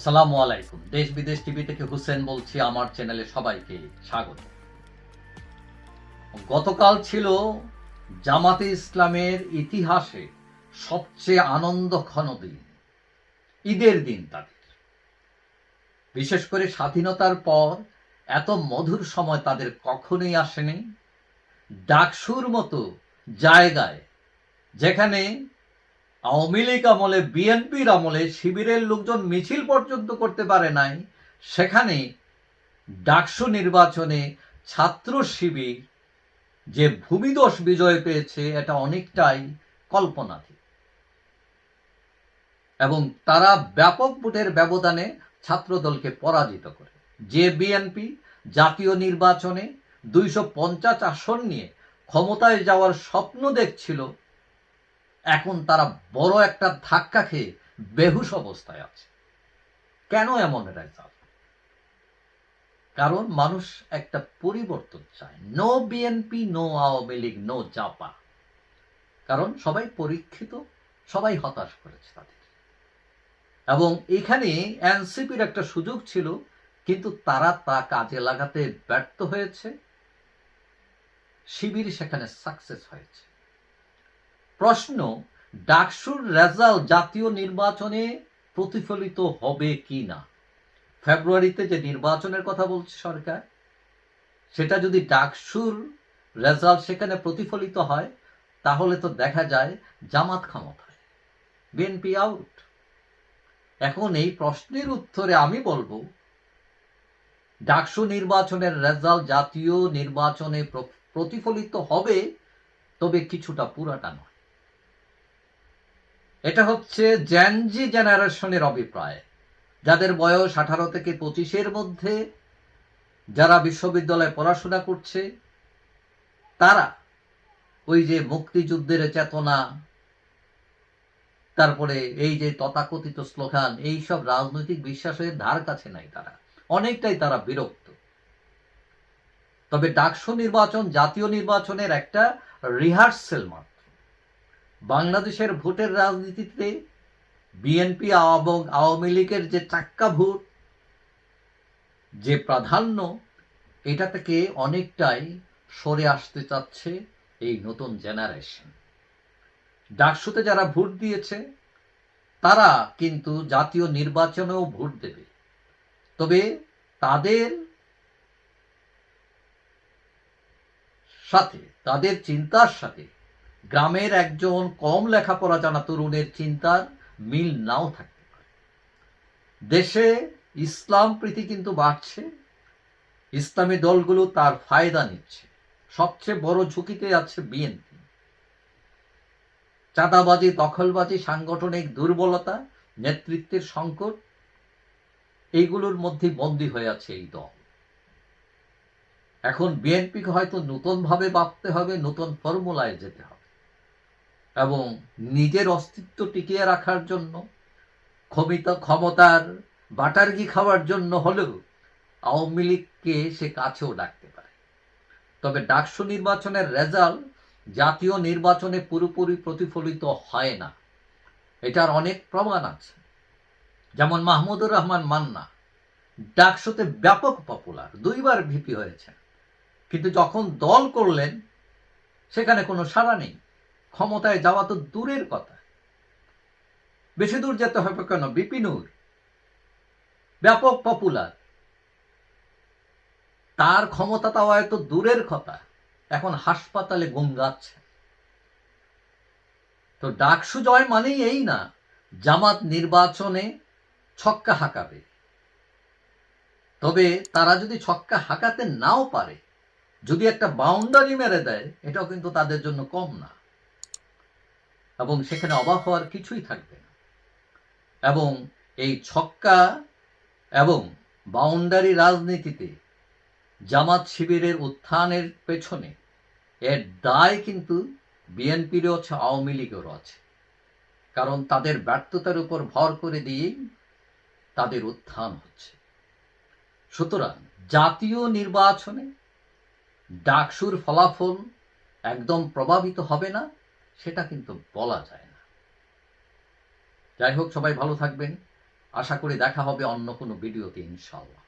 আসসালামু আলাইকুম। দেশ বিদেশ টিভি থেকে হুসেন বলছি, আমার চ্যানেলে সবাইকে স্বাগত। গতকাল ছিল জামাতে ইসলামের ইতিহাসে সবচেয়ে আনন্দঘন দিন। ঈদের দিন তাদের। বিশেষ করে স্বাধীনতার পর এত মধুর সময় তাদের কখনোই আসেনি। ডাকসুর মতো জায়গায় যেখানে আওয়ামী লীগ আমলে, বিএনপির আমলে শিবিরের লোকজন মিছিল পর্যন্ত করতে পারে নাই। সেখানে ডাকসু নির্বাচনে ছাত্র শিবির যে ভূমিদোষ বিজয় পেয়েছে, এটা অনেকটাই কল্পনাতীত। এবং তারা ব্যাপক ভোটের ব্যবধানে ছাত্রদলকে পরাজিত করে। যে বিএনপি জাতীয় নির্বাচনে দুইশো পঞ্চাশ আসন নিয়ে ক্ষমতায় যাওয়ার স্বপ্ন দেখছিল এখন তারা বড় একটা ধাক্কা খেয়ে বেহুশ অবস্থায় আছে। কেন এমন রেজাল্ট কারণ মানুষ একটা পরিবর্তন চায়। No BNP no Awami League no Japa. কারণ সবাই পরীক্ষিত, সবাই হতাশ করেছে তাদের। এবং এখানে এনসিপির একটা সুযোগ ছিল, কিন্তু তারা তা কাজে লাগাতে ব্যর্থ হয়েছে। শিবির সেখানে সাকসেস হয়েছে। প্রশ্ন, ডাকসুর রেজাল্ট জাতীয় নির্বাচনে প্রতিফলিত হবে কি না? ফেব্রুয়ারিতে যে নির্বাচনের কথা বলছে সরকার, সেটা যদি ডাকসুর রেজাল্ট সেখানে প্রতিফলিত হয়, তাহলে তো দেখা যায় জামাত ক্ষমতায়। বিএনপি আউট এখন এই প্রশ্নের উত্তরে আমি বলব, ডাকসু নির্বাচনের রেজাল্ট জাতীয় নির্বাচনে প্রতিফলিত হবে, তবে কিছুটা পুরাটা নয়। এটা হচ্ছে জ্যানজি জেনারেশনের অভিপ্রায়। যাদের বয়স আঠারো থেকে পঁচিশের মধ্যে, যারা বিশ্ববিদ্যালয়ে পড়াশোনা করছে, তারা ওই যে মুক্তিযুদ্ধের চেতনা, তারপরে এই যে তথাকথিত স্লোগান, এই সব রাজনৈতিক বিশ্বাসের ধার কাছে নাই তারা। অনেকটাই তারা বিরক্ত। তবে ডাকসু নির্বাচন, জাতীয় নির্বাচনের একটা রিহার্সেল মাত্র। বাংলাদেশের ভোটের রাজনীতিতে বিএনপি এবং আওয়ামী লীগের যে চাক্কা ভোট, যে প্রাধান্য, এটা থেকে অনেকটাই সরে আসতে চাচ্ছে এই নতুন জেনারেশন। ডাকসুতে যারা ভোট দিয়েছে, তারা কিন্তু জাতীয় নির্বাচনেও ভোট দেবে। তবে তাদের সাথে, তাদের চিন্তার সাথে গ্রামের একজন কম লেখাপড়া জানা তরুণের চিন্তার মিল নাও থাকতে পারে। দেশে ইসলাম প্রীতি কিন্তু বাড়ছে, ইসলামী দলগুলো তার ফায়দা নিচ্ছে। সবচেয়ে বড় ঝুঁকিতে আছে বিএনপি। চাঁদাবাজি, দখলবাজি, সাংগঠনিক দুর্বলতা, নেতৃত্বের সংকট, এইগুলোর মধ্যে বন্দী হয়ে আছে এই দল। এখন বিএনপিকে হয়তো নতুনভাবে ভাবতে হবে, নতুন ফর্মুলায় যেতে হবে। এবং নিজের অস্তিত্ব টিকিয়ে রাখার জন্য, ক্ষমিতা ক্ষমতার বাটারগি খাওয়ার জন্য হলেও আওয়ামী লীগকে সে কাছেও ডাকতে পারে। তবে ডাকসু নির্বাচনের রেজাল্ট জাতীয় নির্বাচনে পুরোপুরি প্রতিফলিত হয় না। এটার অনেক প্রমাণ আছে। যেমন মাহমুদুর রহমান মান্না ডাকসুতে ব্যাপক পপুলার, দুইবার ভিপি হয়েছে কিন্তু যখন দল করলেন, সেখানে কোনো সাড়া নেই। ক্ষমতায় যাওয়া তো দূরের কথা। বেশি দূর যেতে হবে কেন? বিপিনুর ব্যাপক পপুলার তার ক্ষমতা তাও এত দূরের কথা, এখন হাসপাতালে গুঙ্গাচ্ছে তো ডাকসু জয় মানেই এই না, জামাত নির্বাচনে ছক্কা হাঁকাবে। তবে তারা যদি ছক্কা হাঁকাতে নাও পারে, যদি একটা বাউন্ডারি মেরে দেয়, এটাও কিন্তু তাদের জন্য কম না। এবং সেখানে অবাক হওয়ার কিছুই থাকবে না। এবং এই ছক্কা এবং বাউন্ডারি রাজনীতিতে জামাত শিবিরের উত্থানের পেছনে এর দায় কিন্তু বিএনপিরও আছে, আওয়ামী লীগেরও আছে। কারণ তাদের ব্যর্থতার উপর ভর করে দিয়েই তাদের উত্থান হচ্ছে। সুতরাং জাতীয় নির্বাচনে ডাকসুর ফলাফল একদম প্রভাবিত হবে না। সেটা কিন্তু বলা যায় না। যাই হোক, সবাই ভালো থাকবেন। আশা করি দেখা হবে অন্য কোনো ভিডিওতে ইনশাল্লাহ